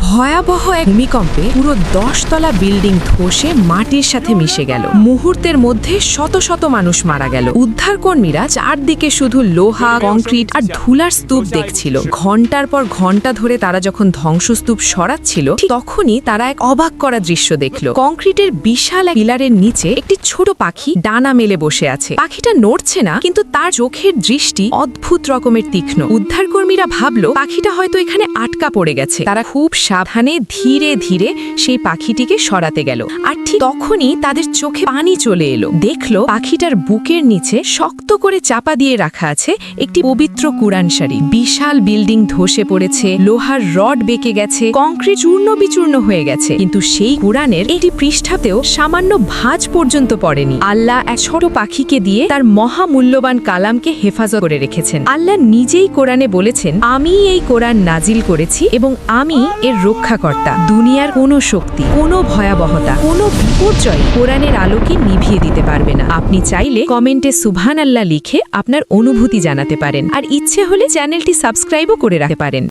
ভয়াবহ এক ভূমিকম্পে পুরো দশতলা বিল্ডিং ধসে মাটির সাথে মিশে গেল। মুহূর্তের মধ্যে শত শত মানুষ মারা গেল। উদ্ধারকর্মীরা চারদিকে শুধু লোহা, কংক্রিট আর ধুলার স্তূপ দেখছিল। ঘণ্টার পর ঘণ্টা ধরে তারা যখন ধ্বংসস্তূপ সরাচ্ছিল তখনই তারা এক অবাক করা দৃশ্য দেখল। কংক্রিটের বিশাল এক পিলারের নিচে একটি ছোট পাখি ডানা মেলে বসে আছে। পাখিটা নড়ছে না, কিন্তু তার চোখের দৃষ্টি অদ্ভুত রকমের তীক্ষ্ণ। উদ্ধারকর্মীরা ভাবলো, পাখিটা হয়তো এখানে আটকা পড়ে গেছে। তারা খুব সাবধানে ধীরে ধীরে সেই পাখিটিকে সরাতে গেল। আর ঠিক তখনই তাদের চোখে পানি চলে এলো। দেখল পাখিটার বুকের নিচে শক্ত করে চাপা দিয়ে রাখা আছে একটি পবিত্র কুরআন শাড়ি বিশাল বিল্ডিং ধসে পড়েছে, লোহার রড বেঁকে গেছে, কংক্রিট চূর্ণ বিচূর্ণ হয়ে গেছে। কিন্তু সেই কুরআনের একটি পৃষ্ঠাতেও সামান্য ভাঁজ পর্যন্ত পড়েনি। আল্লাহ এক ছোট পাখিকে দিয়ে তার মহামূল্যবান কালামকে হেফাজত করে রেখেছেন। আল্লাহ নিজেই কোরআনে বলেছেন, আমি এই কোরআন নাজিল করেছি এবং আমি এর রক্ষাকর্তা, দুনিয়ার কোনো শক্তি, কোনো ভয়াবহতা, কোনো বিপর্যয় কোরআনের আলোকে নিভিয়ে দিতে পারবে না। আপনি চাইলে কমেন্টে সুভান আল্লাহ লিখে আপনার অনুভূতি জানাতে পারেন। আর ইচ্ছে হলে চ্যানেলটি সাবস্ক্রাইবও করে রাখতে পারেন।